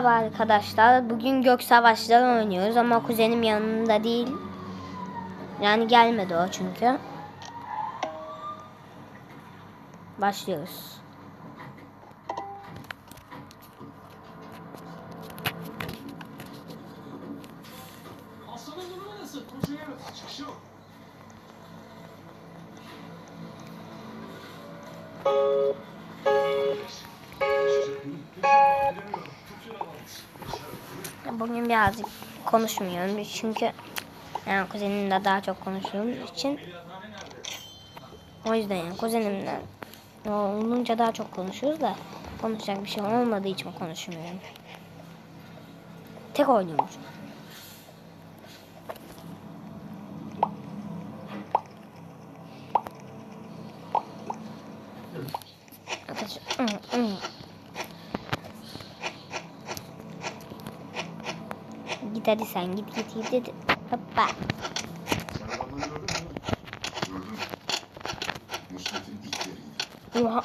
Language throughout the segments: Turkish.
Merhaba arkadaşlar. Bugün gök savaşları oynuyoruz ama kuzenim yanında değil. Yani gelmedi o çünkü. Başlıyoruz. Bugün birazcık konuşmuyorum çünkü yani kuzenimle daha çok konuştuğum için o yüzden yani kuzenimle olunca daha çok konuşuyoruz da konuşacak bir şey olmadığı için konuşmuyorum. Tek oynuyorum. Arkadaşlar, Git hadi sen git git git git. Hoppa. Oha.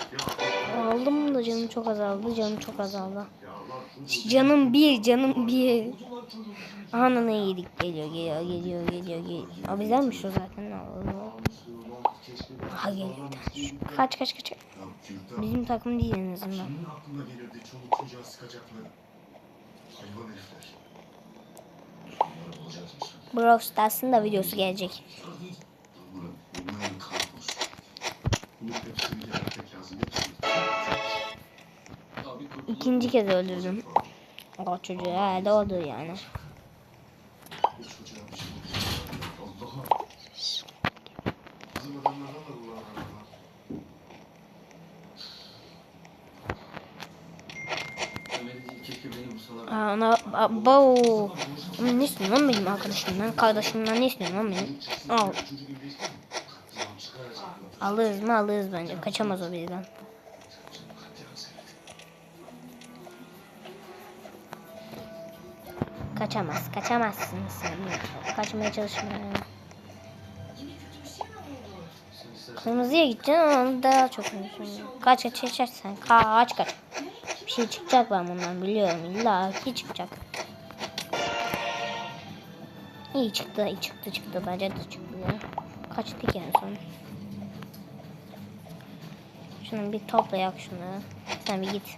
Aldım da canım çok azaldı. Canım çok azaldı. Canım bir, canım bir. Ananı yedik. Geliyor, geliyor, geliyor, geliyor, geliyor. O bizdenmiş o zaten. Ha geliyor. Kaç kaç kaç. Bizim takım değil en azından. kimin aklına gelirdi çoluk çocuğa sıkacakları? Hayvan herifler. Brawl Stars'ın da videosu gelecek. İkinci kez öldürdüm. O çocuğu herhalde odur yani. Aa, ona abo. Ama ne istiyorsun lan benim arkadaşımdan? Kardeşimden ne istiyorsun lan benim? Al. Alırız mı alırız bence. Kaçamaz o seyredin. Kaçamaz. Kaçamazsın sen. Kaçmaya çalışma. Sen istersen Kırmızıya gideceksin onu daha çok. Kaç kaç kaç kaç sen. Kaç kaç. Bir şey çıkacak ben bundan biliyorum. İlla ki çıkacak. İyi çıktı, iyi çıktı çıktı. Bence de çıktı ya. Kaçtık en son. Şunu bir toplayak şunu. Sen bir git.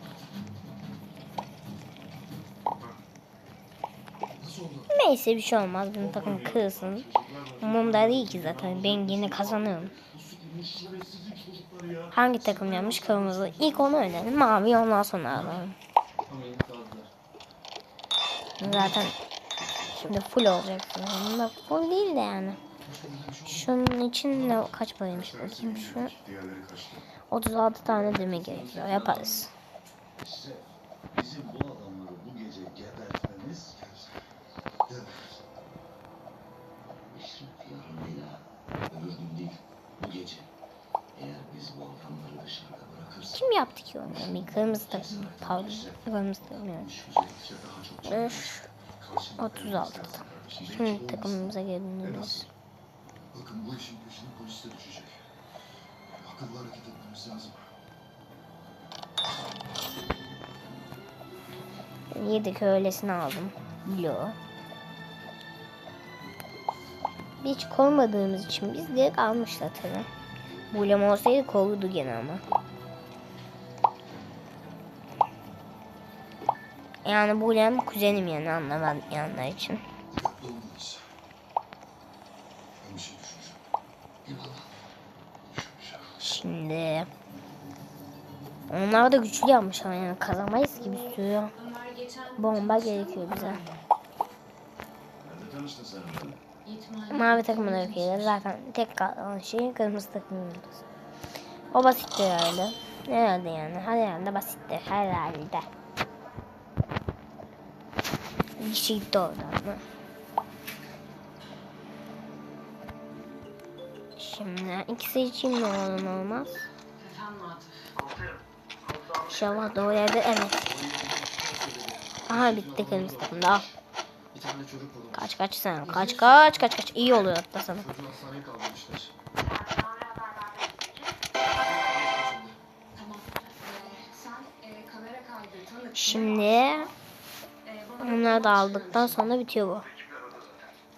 Neyse bir şey olmaz. Bizim takım kırsın. Umurumda değil ki zaten. Ben yine kazanıyorum. Hangi takım yanmış? Kırmızı. İlk onu öğrenelim. Mavi ondan sonra alalım. Zaten şimdi full olacaksın. Bunda full değil de yani. Şunun için ne kaç paraymış bakayım şu. Diğerleri kaçtı. 36 tane demek gerekiyor. Yaparız. Kim yaptı ki onu? Kırmızı takım. Pardon. Kırmızı takım yani. Öf. Karşında 36. kardeşim, belki Şimdi olmaz. takımımıza az. Bakın bu işin peşine polis de düşecek. Akıllı hareket etmemiz lazım. Yedek öylesine aldım. Yo. Hiç koymadığımız için biz direkt almışlar tabi. Bulem olsaydı korurdu gene ama. Yani Bulem kuzenim yani anlaman yanlar için. Şimdi onlar da güçlü yapmış ama yani kazanmayız ki bir sürü bomba gerekiyor bize. Mavi takımı da yok Zaten tek kalan şey kırmızı takımın yıldızı. O basitti herhalde. Herhalde yani. Herhalde basitti. Herhalde. Bir şey mı? Şimdi ikisi için ne olur ne olmaz. İnşallah doğru yerde evet. Aha bitti kırmızı takımda al. Kaç kaç sen kaç kaç kaç kaç iyi oluyor hatta sana. Şimdi Bunları da aldıktan sonra bitiyor bu.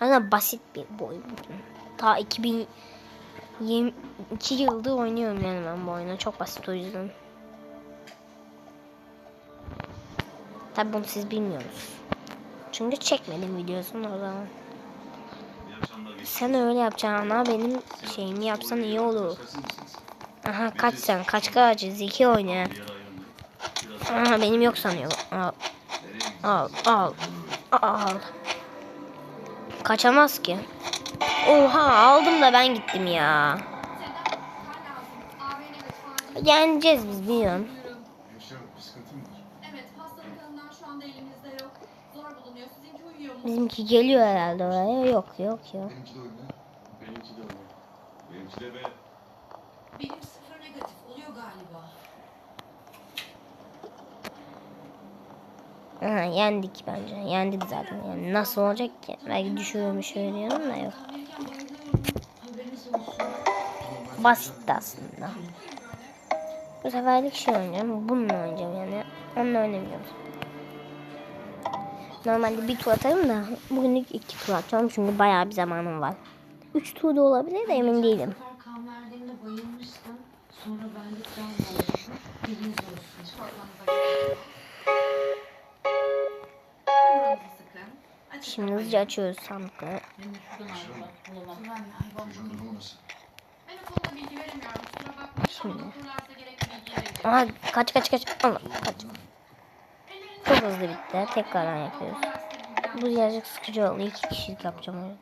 Aslında basit bir oyun. Ta 2022 yıldır oynuyorum yani ben bu oyunu. Çok basit o yüzden. Tabi bunu siz bilmiyorsunuz. Çünkü çekmedim videosunu o zaman. Sen öyle yapacağına benim şeyimi yapsan iyi olur. Aha kaç sen kaç kaç zeki oyna. Aha benim yok sanıyor. Al. Al al. Al. Kaçamaz ki. Oha aldım da ben gittim ya. Yeneceğiz biz biliyorum. Hemşirem bir sıkıntı mı var? Evet, hastalık kanından şu anda elimizde yok. Zor bulunuyor. Sizinki uyuyor mu? Bizimki geliyor herhalde oraya. Yok yok yok. Benimki de oyna. Benimki de öyle. Benimki de be. Benim Aha yendik bence. Yendik zaten. Yani nasıl olacak ki? Belki düşürüyormuş şöyle diyorum da yok. Basitti aslında. Bu seferlik şey oynayacağım. Bununla oynayacağım yani. Onunla oynamıyorum. Normalde bir tur atarım da bugünlük iki tur atacağım çünkü bayağı bir zamanım var. Üç tur da olabilir de emin değilim. Sonra ben de Ama doktorlarsa gerekli bilgiyi verecek. Aha kaç kaç kaç. Allah kaç. Çok hızlı bitti. Tekrardan yapıyoruz. Bu birazcık sıkıcı oldu. İki kişilik yapacağım.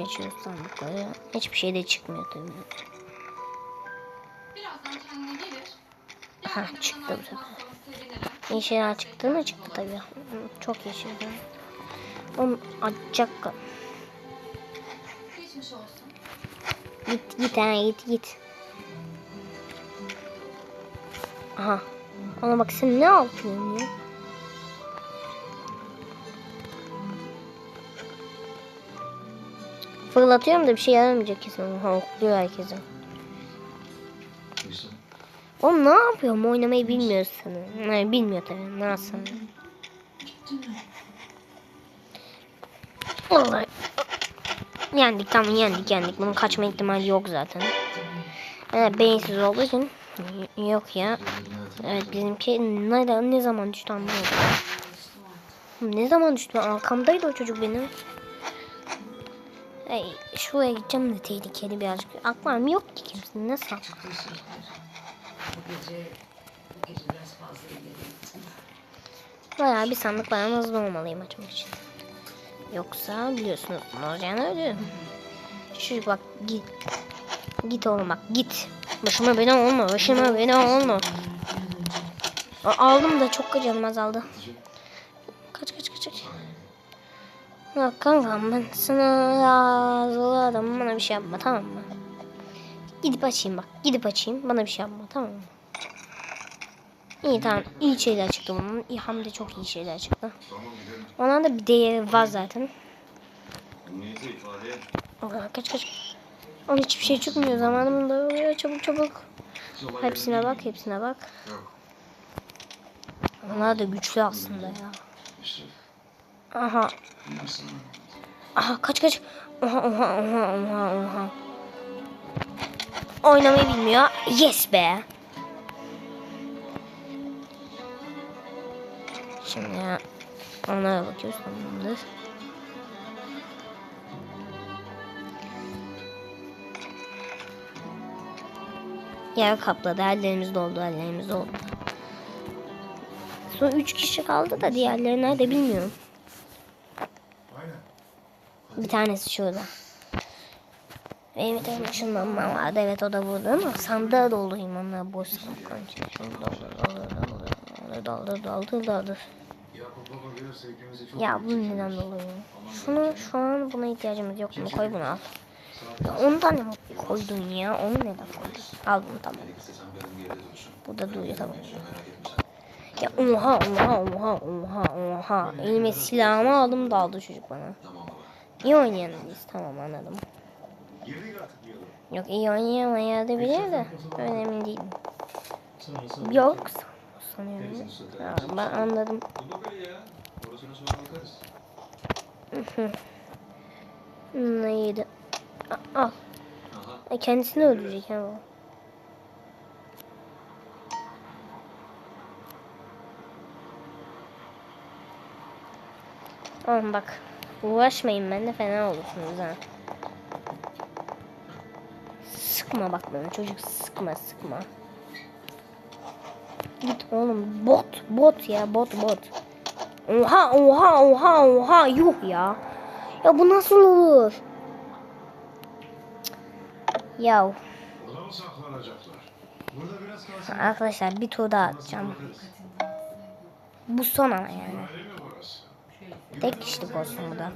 Hızlıca açıyoruz sandıkları. Hiçbir şey de çıkmıyor tabii. Yarın çıktı bu sefer. şeyler çıktı mı çıktı tabii. Çok şeyler. Oğlum açacak. Git git ha git git. Aha. Ona bak sen ne yapıyorsun ya? Fırlatıyorum da bir şey yaramayacak kesin. Oha okluyor herkese. Oğlum ne yapıyorum? Oynamayı bilmiyor sanırım. Yani bilmiyor tabii. Ne yapsın? Vallahi. Yendik tamam yendik yendik. Bunun kaçma ihtimali yok zaten. Evet, beyinsiz olduğu için yok ya. Evet bizimki ne, ne zaman düştü anlamadım. Ne zaman düştü? Arkamdaydı o çocuk benim. Hey, şuraya gideceğim de tehlikeli birazcık. Aklım yok ki kimsenin. Ne sağ Bu gece, bu gece biraz fazla ileri. Bayağı bir sandık bayağı hızlı olmalıyım açmak için. Yoksa biliyorsunuz ne olacağını ölüyorum. Şu bak git. Git oğlum bak git. Başıma bela olma. Başıma bela olma. Aldım da çok canım azaldı. Kaç kaç kaç kaç. Bak kankam ben sana yazıladım bana bir şey yapma tamam mı? Gidip açayım bak. Gidip açayım bana bir şey yapma tamam mı? İyi tamam. iyi şeyler çıktı bunun. İyi, hem çok iyi şeyler çıktı. Ona da bir değeri var zaten. Aa, Kaç kaç. Onun hiçbir şey çıkmıyor. Zamanım da oluyor. Çabuk çabuk. Hepsine bak, hepsine bak. Onlar da güçlü aslında ya. Aha. Aha kaç kaç. Oha oha oha oha oha. Oynamayı bilmiyor. Yes be. Şimdi ya. Onlara bakıyoruz tamamdır. Yer kapladı. Ellerimiz doldu. Ellerimiz doldu. Son 3 kişi kaldı da diğerleri nerede bilmiyorum. Bir tanesi şurada. Benim bir tane ışınlanma vardı. Evet o da burada ama sandığa doldurayım onları boş içine. Şunu doldur, doldur, doldur, doldur, doldur, doldur. Ya bunu neden doldurayım? Şunu şu an buna ihtiyacımız yok mu? Koy bunu al. Ya 10 tane mi koydun ya? Onu neden koydun? Tamam. Sen benim geride durursun. Burada duruyor tamam. Ya oha oha oha oha oha. Elime silahımı aldım daldı çocuk bana. Tamam. İyi oynayanız tamam anladım. Yok iyi oynayamayabilir de önemli değil. Yok sanıyorum. Ya, ben anladım. Neydi? A- Al. E, kendisini öldürecek ha bu. Oğlum bak. Uğraşmayın ben de fena olursunuz ha. Sıkma bak bana çocuk sıkma sıkma. Git oğlum bot bot ya bot bot. Oha oha oha oha yuh ya. Ya bu nasıl olur? Ya Burada mı saklanacaklar? Burada biraz kalsın. arkadaşlar bir tur daha atacağım. Bu son ama yani. Tek kişilik olsun bu da.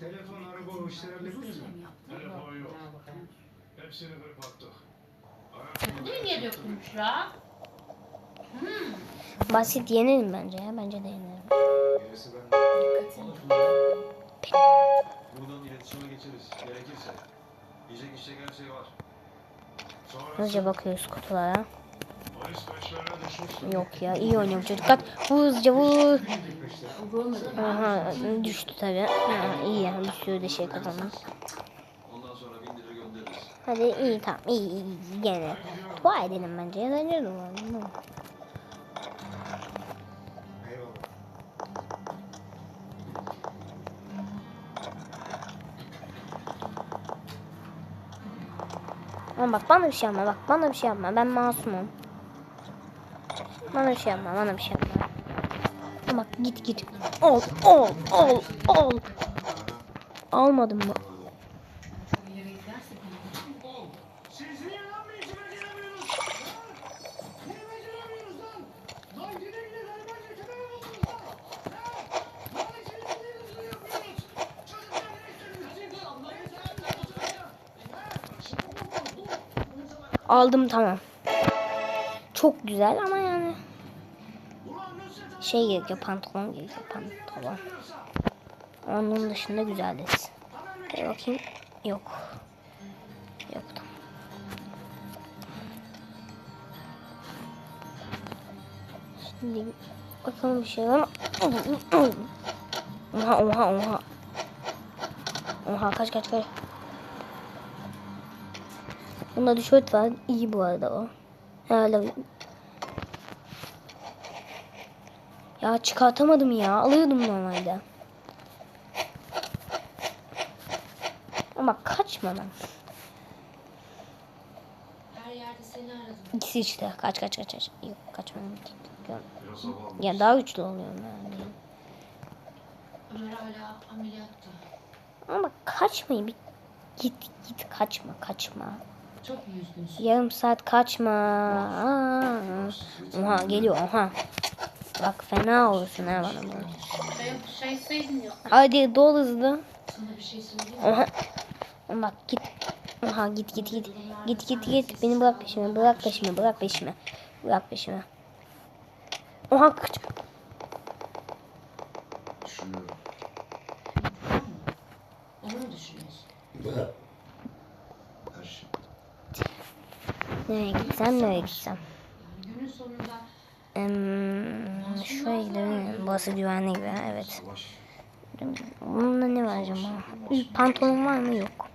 Telefon, araba o işleri hallettiniz mi? Telefon yok. Hepsini kırpattık. Bu niye dökülmüş la? Basit yenelim bence ya. Bence de yenelim. Gerisi ben. Buradan iletişime geçeriz. Gerekirse. Yiyecek içecek her şey var. Sonra Hızlıca bakıyoruz kutulara. Yok ya iyi oynuyor bu çocuk. Vur hızlıca vur. Aha düştü tabi. Ha, iyi ya bir sürü de şey kazandı. Ondan sonra bindirir göndeririz. Hadi iyi tamam iyi iyi gene. Dua edelim bence. Ya da ne dua. Ama bak bana bir şey yapma bak bana bir şey yapma. Ben masumum. Bana bir şey yapma bana bir şey yapma. Ama git git. Ol ol ol ol. Almadım mı? Aldım tamam. Çok güzel ama yani şey gerekiyor pantolon gerekiyor pantolon. Onun dışında güzel desin. Bir bakayım. Yok. Yok tamam. Şimdi bakalım bir şey var mı? Oha oha oha. Oha kaç kaç kaç. Bunda tişört var. İyi bu arada o. Herhalde. Ya çıkartamadım ya. Alıyordum normalde. Ama kaçma lan. Her yerde seni aradım. İkisi işte. Kaç kaç kaç kaç. Yok kaçmam. Ya daha güçlü oluyorum yani. Ömer hala ameliyatta. Ama kaçmayın. Bir git git kaçma kaçma. Çok üzgünsün. Yarım saat kaçma. Aa. Oha geliyor oha. Bak fena olursun ha bana böyle. Şey, şey. Hadi dol hızlı. Sana bir şey söyleyeyim mi? Oha. Bak git. Oha git git git. Git git git. Beni bırak peşime. Bırak peşime. Bırak peşime. Bırak peşime. Oha kaç. Düşünüyorum. Onu mu düşünüyorsun? Her. Nereye gitsem nereye gitsem. Günün sonunda Hmm, şuraya gidelim. Burası güvenli gibi. Evet. Bununla ne var acaba? Pantolon var mı? Yok.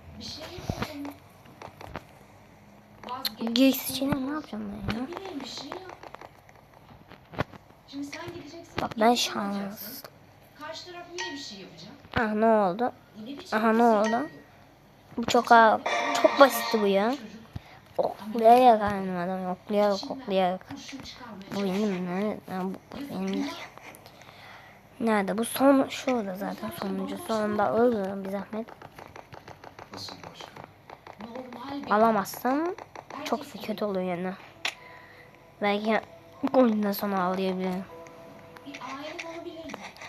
Giysi içine ne yapacağım ben ya? Bak ben şans. Karşı. Ah ne oldu? Aha ne oldu? Bu çok ağır. Çok basitti bu ya. Oklayarak aynı adam. Oklayarak oklayarak. Kurşun çıkarmaya Bu benim nerede? Bu benim. Nerede? Bu son şurada zaten sonuncu. Sonunda ölüyorum bir zahmet. Alamazsam çok kötü oluyor yani. Belki oyundan sonra ağlayabilirim.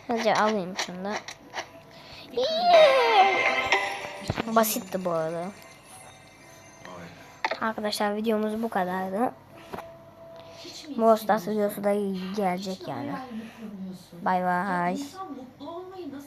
Hadi alayım şunu da. Basitti bu arada. Arkadaşlar videomuz bu kadardı. Stars videosu da gelecek yani. Bay bay.